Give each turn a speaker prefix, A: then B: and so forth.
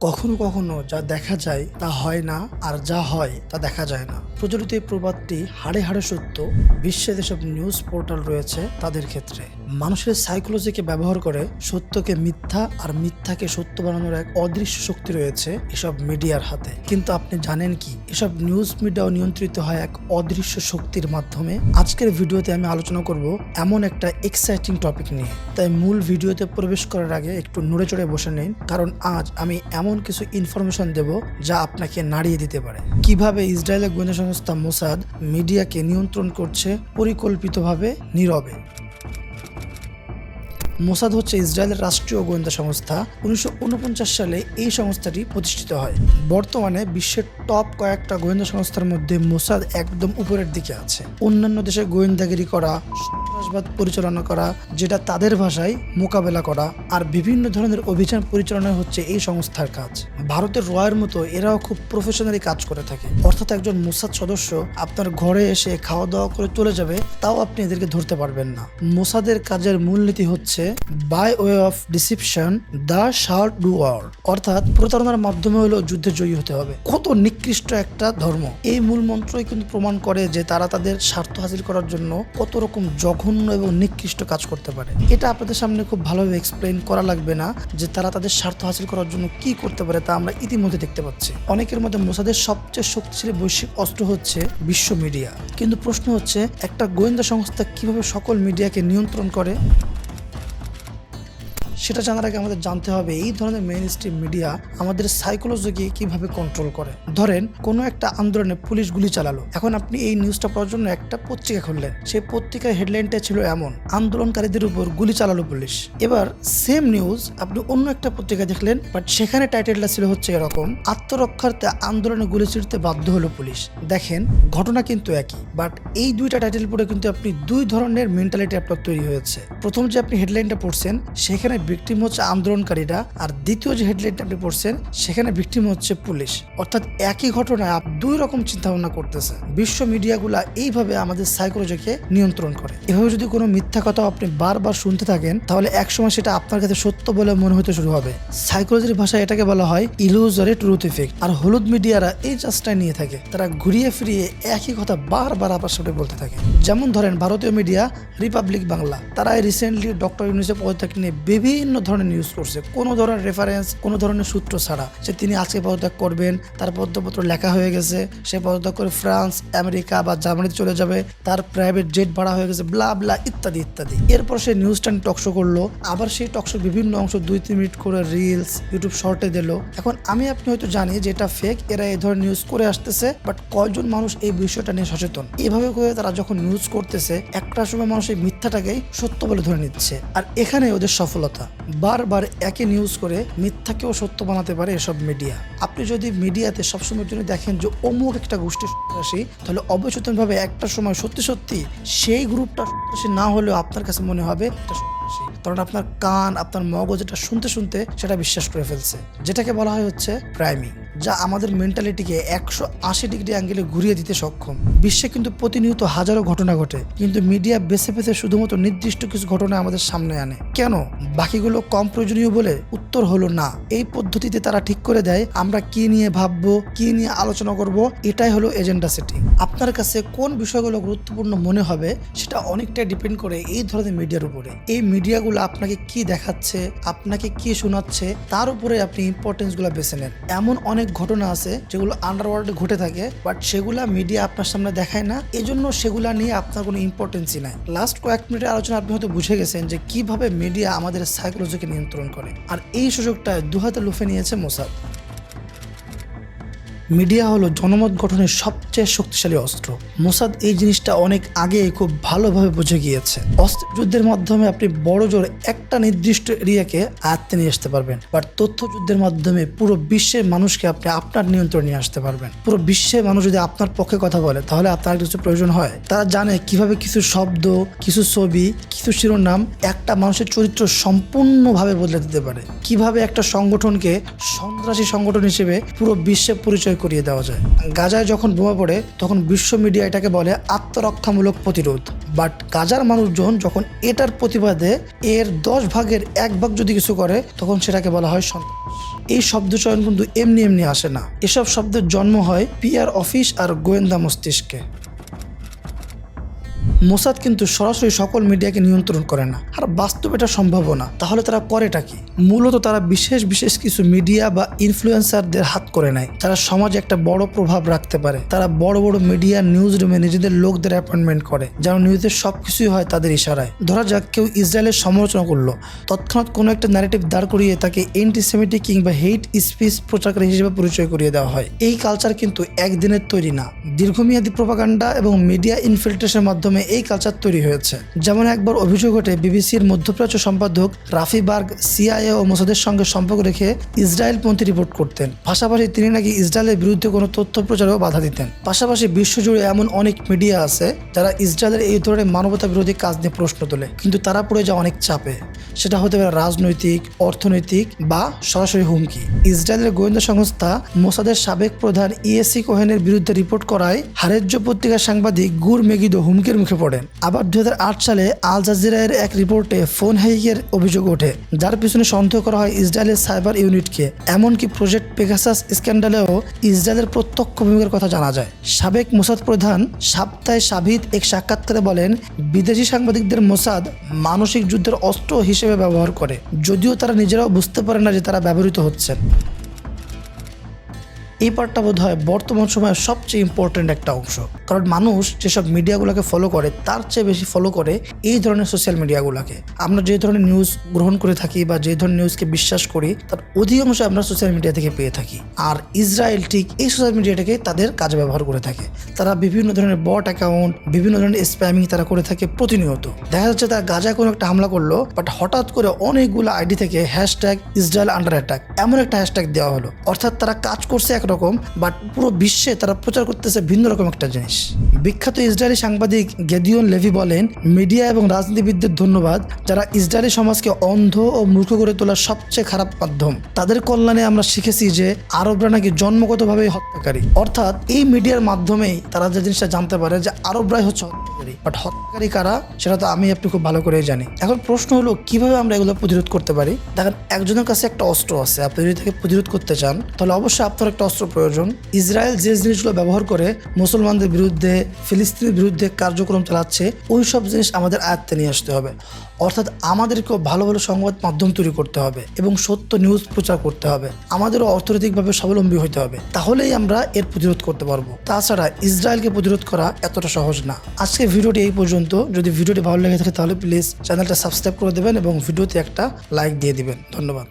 A: কখনো কখনো যা দেখা যায় তা হয় না আর যা হয় তা দেখা যায় না। প্রচলিত এই প্রবাদটি হাড়ে হাড়ে সত্য। বিশ্বে যেসব নিউজ পোর্টাল রয়েছে তাদের ক্ষেত্রে। মানুষের সাইকোলজিকে ব্যবহার করে সত্যকে মিথ্যা আর মিথ্যাকে সত্য বানানোর এক অদৃশ্য শক্তি রয়েছে এসব মিডিয়ার হাতে। কিন্তু আপনি জানেন কি? এসব নিউজ মিডিয়াও নিয়ন্ত্রিত হয় এক অদৃশ্য শক্তির মাধ্যমে। আজকের ভিডিওতে আমি আলোচনা করব এমন একটা এক্সাইটিং টপিক নিয়ে। তাই মূল ভিডিওতে প্রবেশ করার আগে একটু নড়ে চড়ে বসে নিন। কারণ আজ আমি এমন কিছু ইনফরমেশন দেব যা আপনাকে নাড়িয়ে দিতে পারে। কীভাবে ইসরায়েলের গোয়েন্দা সংস্থা মোসাদ মিডিয়াকে নিয়ন্ত্রণ করছে পরিকল্পিতভাবে নীরবে? মোসাদ হচ্ছে ইসরায়েলের রাষ্ট্রীয় গোয়েন্দা সংস্থা। উনিশশো উনপঞ্চাশ সালে এই সংস্থাটি প্রতিষ্ঠিত হয়। বর্তমানে বিশ্বের টপ কয়েকটা গোয়েন্দা সংস্থার মধ্যে মোসাদ একদম উপরের দিকে আছে। অন্যান্য দেশে গোয়েন্দাগিরি করা, সন্ত্রাসবাদ পরিচালনা করা, যেটা তাদের ভাষায় মোকাবেলা করা আর বিভিন্ন ধরনের অভিযান পরিচালনা হচ্ছে এই সংস্থার কাজ। ভারতের রয়ের মতো এরাও খুব প্রফেশনালি কাজ করে থাকে। অর্থাৎ একজন মোসাদ সদস্য আপনার ঘরে এসে খাওয়া দাওয়া করে চলে যাবে, তাও আপনি এদেরকে ধরতে পারবেন না। মোসাদের কাজের মূলনীতি হচ্ছে by way of deception thou shalt do war অর্থাৎ প্রতারণার মাধ্যমে হলেও যুদ্ধে জয়ী হতে হবে। কত নিকৃষ্ট একটা ধর্ম। এই মূল মন্ত্রই কিন্তু প্রমাণ করে যে তারা তাদের স্বার্থ হাসিল করার জন্য কত রকম জঘন্য এবং নিকৃষ্ট কাজ করতে পারে। এটা আপনাদের সামনে খুব ভালোভাবে এক্সপ্লেন করা লাগবে না যে তারা তাদের স্বার্থ হাসিল করার জন্য কি করতে পারে তা আমরা ইতিমধ্যে দেখতে পাচ্ছি। অনেকের মধ্যে মোসাদের সবচেয়ে শক্তিশালী বৈশ্বিক অস্ত্র হচ্ছে বিশ্ব মিডিয়া। কিন্তু প্রশ্ন হচ্ছে, একটা গোয়েন্দা সংস্থা কীভাবে সকল মিডিয়াকে নিয়ন্ত্রণ করে? সেটা জানার আগে আমাদের জানতে হবে, এই ধরনের মেইন স্ট্রিম মিডিয়া আমাদের সাইকোলজিকে কীভাবে কন্ট্রোল করে? ধরেন, কোনো একটা আন্দোলনে পুলিশ গুলি চালালো। এখন আপনি এই নিউজটা পড়ার জন্য একটা পত্রিকা খুললেন। সেই পত্রিকার হেডলাইনটা ছিল এমন, আন্দোলনকারীদের উপর গুলি চালালো পুলিশ। এবার সেম নিউজ আপনি অন্য একটা পত্রিকা দেখলেন বাট সেখানে টাইটেলটা ছিল হচ্ছে এরকম, আত্মরক্ষার্থে আন্দোলনে গুলি ছিঁড়তে বাধ্য হলো পুলিশ। দেখেন, ঘটনা কিন্তু একই বাট এই দুইটা টাইটেল পড়ে কিন্তু আপনি দুই ধরনের মেন্টালিটি আপনার তৈরি হয়েছে। প্রথম যে আপনি হেডলাইনটা পড়ছেন, সেখানে ভিকটিম হচ্ছে আন্দোলনকারীরা। আর দ্বিতীয় যে হেডলাইনটা আপনি পড়ছেন, সেখানে ভিকটিম হচ্ছে পুলিশ। অর্থাৎ একই ঘটনায় দুই রকম চিন্তা ভাবনা করতেছে। বিশ্ব মিডিয়াগুলা এইভাবে আমাদের সাইকোলজিকে নিয়ন্ত্রণ করে। এভাবে যদি কোনো মিথ্যা কথা আপনি বারবার শুনতে থাকেন, তাহলে একসময় সেটা আপনার কাছে সত্য বলে মনে হতে শুরু হবে। সাইকোলজির ভাষায় এটাকে বলা হয় ইলুজরে ট্রুথ ইফেক্ট আর হলুদ মিডিয়ারা এই চাষটাই নিয়ে থাকে। তারা ঘুরিয়ে ফিরিয়ে একই কথা বারবার আপনার সাথে বলতে থাকে। যেমন ধরেন, ভারতীয় মিডিয়া রিপাবলিক বাংলা তারা রিসেন্টলি ডক্টর ইউনিসেফ পদত্যাগ নিয়ে বিভিন্ন ধরনের নিউজ করছে। কোনো ধরনের রেফারেন্স কোনো ধরনের সূত্র ছাড়া। যে তিনি আজকে পদত্যাগ করবেন, তার পদত্যাগপত্র লেখা হয়ে গেছে, সে পদত্যাগ করে ফ্রান্স, আমেরিকা বা জার্মানিতে চলে যাবে, তার প্রাইভেট জেট ভাড়া হয়ে গেছে ব্লা ব্লা ইত্যাদি ইত্যাদি। এরপর সে নিউজটা টকশো করল, আবার সেই টকশো বিভিন্ন অংশ দুই, তিন মিনিট করে রিলস ইউটিউব শর্টে দিল। এখন আমি আপনি হয়তো জানি যে এটা ফেক এরা এই ধরনের নিউজ করে আসতেছে বাট কয়জন মানুষ এই বিষয়টা নিয়ে সচেতন? এভাবে করে তারা যখন নিউজ করতেছে, একটা সময় মানুষ এই মিথ্যাটাকেই সত্য বলে ধরে নিচ্ছে। আর এখানে ওদের সফলতা। বারবার একই নিউজ করে মিথ্যাকেও সত্য বানাতে পারে এসব মিডিয়া আপনি যদি মিডিয়াতে সবসময় জন্য দেখেন যে অমুক একটা গোষ্ঠী সন্ত্রাসী, তাহলে অবচেতনভাবে একটা সময় সত্যি সত্যি সেই গ্রুপটা না হলেও আপনার কাছে মনে হবে কারণ আপনার কান, আপনার মগজ এটা শুনতে শুনতে সেটা বিশ্বাস করে ফেলছে। যেটাকে বলা হয় হচ্ছে প্রাইমিং যা আমাদের মেন্টালিটিকে একশো আশি ডিগ্রি অ্যাঙ্গেলে ঘুরিয়ে দিতে সক্ষম। বিশ্বে কিন্তু প্রতিনিয়ত হাজারো ঘটনা ঘটে, কিন্তু মিডিয়া বেছে বেছে শুধুমাত্র নির্দিষ্ট কিছু ঘটনা আমাদের সামনে আনে। কেন? বাকিগুলো কম প্রয়োজনীয় বলে উত্তর হলো না। এই পদ্ধতিতে তারা ঠিক করে দেয়, আমরা কি নিয়ে ভাববো, কি নিয়ে আলোচনা করব, এটাই হলো এজেন্ডা সেটিং আপনার কাছে কোন বিষয়গুলো গুরুত্বপূর্ণ মনে হবে, সেটা অনেকটাই ডিপেন্ড করে এই ধরনের মিডিয়ার উপরে। এই মিডিয়াগুলো আপনাকে কি দেখাচ্ছে, আপনাকে কি শোনাচ্ছে, তার উপরে আপনি ইম্পর্টেন্সগুলো বেছে নেন। এমন অনেক ঘটনা আছে যেগুলো আন্ডারওয়ার্ল্ডে ঘটে থাকে বাট সেগুলা মিডিয়া আপনার সামনে দেখায় না। এজন্য সেগুলা নিয়ে আপনার কোনো ইম্পর্টেন্সই নাই। লাস্ট কয়েক মিনিটের আলোচনা আপনি হয়তো বুঝে গেছেন যে কীভাবে মিডিয়া আমাদের সাইকোলজিকে নিয়ন্ত্রণ করে। আর এই সুযোগটা দুহাতে লুফে নিয়েছে মোসাদ। মিডিয়া হলো জনমত গঠনের সবচেয়ে শক্তিশালী অস্ত্র। মোসাদ এই জিনিসটা অনেক আগে খুব ভালোভাবে বুঝে গিয়েছে। অস্ত্র যুদ্ধের মাধ্যমে আপনি বড় জোর একটা নির্দিষ্ট এরিয়াকে আয়ত্তে নিয়ে আসতে পারবেন। বাট তথ্য যুদ্ধের মাধ্যমে পুরো বিশ্বের মানুষকে আপনি আপনার নিয়ন্ত্রণে নিয়ে আসতে পারবেন। পুরো বিশ্বের মানুষ যদি আপনার পক্ষে কথা বলে, তাহলে আপনার কিছু প্রয়োজন হয়। তারা জানে কীভাবে কিছু শব্দ, কিছু ছবি, কিছু শিরোনাম একটা মানুষের চরিত্র সম্পূর্ণভাবে বদলে দিতে পারে। কীভাবে একটা সংগঠনকে সন্ত্রাসী সংগঠন হিসেবে পুরো বিশ্বে পরিচয় করিয়ে দেওয়া যায়। গাজায় যখন বোমা পড়ে, তখন বিশ্ব মিডিয়া এটাকে বলে আত্মরক্ষামূলক প্রতিরোধ। বাট গাজার মানুষজন যখন এটার প্রতিবাদে এর দশ ভাগের এক ভাগ যদি কিছু করে, তখন সেটাকে বলা হয় সন্ত্রাস। এই শব্দ চয়ন কিন্তু এমনি এমনি আসে না। এসব শব্দের জন্ম হয় পিআর অফিস আর গোয়েন্দা মস্তিষ্কে। মোসাদ কিন্তু সরাসরি সকল মিডিয়াকে নিয়ন্ত্রণ করে না। আর বাস্তব এটা সম্ভব না। তাহলে তারা করেটা কি? মূলত তারা বিশেষ বিশেষ কিছু মিডিয়া বা ইনফ্লুয়েন্সারদের হাত করে নেয়। তারা সমাজে একটা বড় প্রভাব রাখতে পারে। তারা বড় বড় মিডিয়া নিউজ রুমে নিজেদের লোকদের অ্যাপয়েন্টমেন্ট করে, যেন নিউজের সব কিছুই হয় তাদের ইশারায়। ধরা যাক, কেউ ইসরায়েলের সমালোচনা করল। তৎক্ষণাৎ কোনো একটা ন্যারেটিভ দাঁড় করিয়ে তাকে এন্টিসেমিটিক কিংবা হেইট স্পিচ প্রচারকারী হিসেবে পরিচয় করিয়ে দেওয়া হয়। এই কালচার কিন্তু একদিনের তৈরি না। দীর্ঘমেয়াদী প্রপাগান্ডা এবং মিডিয়া ইনফিল্ট্রেশনের মাধ্যমে এই কালচার তৈরি হয়েছে। যেমন একবার অভিযোগ ওঠে, বিবিসির মধ্যপ্রাচ্য সম্পাদক রাফি বার্গ সিআইএ ও মোসাদের সঙ্গে সম্পর্ক রেখে ইসরায়েলপন্থী রিপোর্ট করতেন। পাশাপাশি তিনি নাকি ইসরায়েলের বিরুদ্ধে কোনো তথ্য প্রচারেও বাধা দিতেন। পাশাপাশি বিশ্বজুড়ে এমন অনেক মিডিয়া আছে, যারা ইসরায়েলের এই ধরনের মানবতা বিরোধী কাজ নিয়ে প্রশ্ন তোলে। কিন্তু তারা পড়ে যায় অনেক চাপে। সেটা হতে পারে রাজনৈতিক, অর্থনৈতিক বা সরাসরি হুমকি। ইসরায়েলের গোয়েন্দা সংস্থা মোসাদের সাবেক প্রধান ইএসি কোহেনের বিরুদ্ধে রিপোর্ট করায় হারেজ্য পত্রিকার সাংবাদিক গুর মেগিদো হুমকির মুখে পড়েন। আবার দু হাজার আট সালে আল জাজিরায়ের এক রিপোর্টে ফোন হ্যাকিংয়ের অভিযোগ ওঠে, যার পিছনে সন্দেহ করা হয় ইসরায়েলের সাইবার ইউনিটকে। এমনকি প্রজেক্ট পেগাসাস স্ক্যান্ডালেও ইসরায়েলের প্রত্যক্ষ ভূমিকার কথা জানা যায়। সাবেক মোসাদ প্রধান সাপ্তাহে সাবিদ এক সাক্ষাৎকারে বলেন, বিদেশি সাংবাদিকদের মোসাদ মানসিক যুদ্ধের অস্ত্র হিসেবে ব্যবহার করে, যদিও তারা নিজেরাও বুঝতে পারে না যে তারা ব্যবহৃত হচ্ছেন। এই পার্টটা বোধ হয় বর্তমান সময়ের সবচেয়ে ইম্পর্টেন্ট একটা অংশ। কারণ মানুষ যেসব মিডিয়াগুলোকে ফলো করে, তার চেয়ে বেশি ফলো করে এই ধরনের সোশ্যাল মিডিয়াগুলোকে আমরা যে ধরনের নিউজ গ্রহণ করে থাকি বা যে ধরনের নিউজকে বিশ্বাস করি, তার অধিকাংশ আমরা সোশ্যাল মিডিয়া থেকে পেয়ে থাকি। আর ইসরায়েল ঠিক এই সোশ্যাল মিডিয়াটাকে তাদের কাজে ব্যবহার করে থাকে। তারা বিভিন্ন ধরনের বট অ্যাকাউন্ট বিভিন্ন ধরনের স্প্যামিং তারা করে থাকে প্রতিনিয়ত। দেখা যাচ্ছে তারা গাজায় কোনো একটা হামলা করল বাট হঠাৎ করে অনেকগুলো আইডি থেকে হ্যাশট্যাগ ইসরায়েল আন্ডার অ্যাটাক এমন একটা হ্যাশট্যাগ দেওয়া হলো। অর্থাৎ তারা কাজ করছে একরকম বাট পুরো বিশ্বে তারা প্রচার করতেছে ভিন্ন রকম একটা জিনিস। বিখ্যাত ইসরায়েলি সাংবাদিক গেদিয়ন লেভি বলেন, মিডিয়া এবং রাজনীতিবিদদের ধন্যবাদ, যারা ইসরায়েলি সমাজকে অন্ধ ও মূর্খ করে তোলার সবচেয়ে খারাপ মাধ্যম। তাদের কল্যাণে আমরা শিখেছি যে আরবরা নাকি জন্মগতভাবে হত্যাকারী। অর্থাৎ এই মিডিয়ার মাধ্যমেই তারা যে জিনিসটা জানতে পারে যে আরবরাই হচ্ছে হত্যাকারী বাট হত্যাকারী কারা, সেটা তো আমি আপনি খুব ভালো করেই জানি। এখন প্রশ্ন হলো, কীভাবে আমরা এগুলো প্রতিরোধ করতে পারি? দেখেন, একজনের কাছে একটা অস্ত্র আছে। আপনি যদি তাকে প্রতিরোধ করতে চান, তাহলে অবশ্যই আপনার একটা অস্ত্র প্রয়োজন। ইসরায়েল যে জিনিসগুলো ব্যবহার করে, মুসলমানদের বিরুদ্ধে, ফিলিস্তিনের বিরুদ্ধে কার্যক্রম চালাচ্ছে, ওই সব জিনিস আমাদের আয়ত্তে নিয়ে আসতে হবে। অর্থাৎ আমাদেরকেও ভালো ভালো সংবাদ মাধ্যম তৈরি করতে হবে এবং সত্য নিউজ প্রচার করতে হবে। আমাদেরও অর্থনৈতিকভাবে স্বাবলম্বী হতে হবে। তাহলেই আমরা এর প্রতিরোধ করতে পারব। তাছাড়া ইসরায়েলকে প্রতিরোধ করা এতটা সহজ না। আজকে ভিডিওটি এই পর্যন্ত। যদি ভিডিওটি ভালো লেগে থাকে তাহলে প্লিজ চ্যানেলটা সাবস্ক্রাইব করে দেবেন এবং ভিডিওতে একটা লাইক দিয়ে দেবেন। ধন্যবাদ।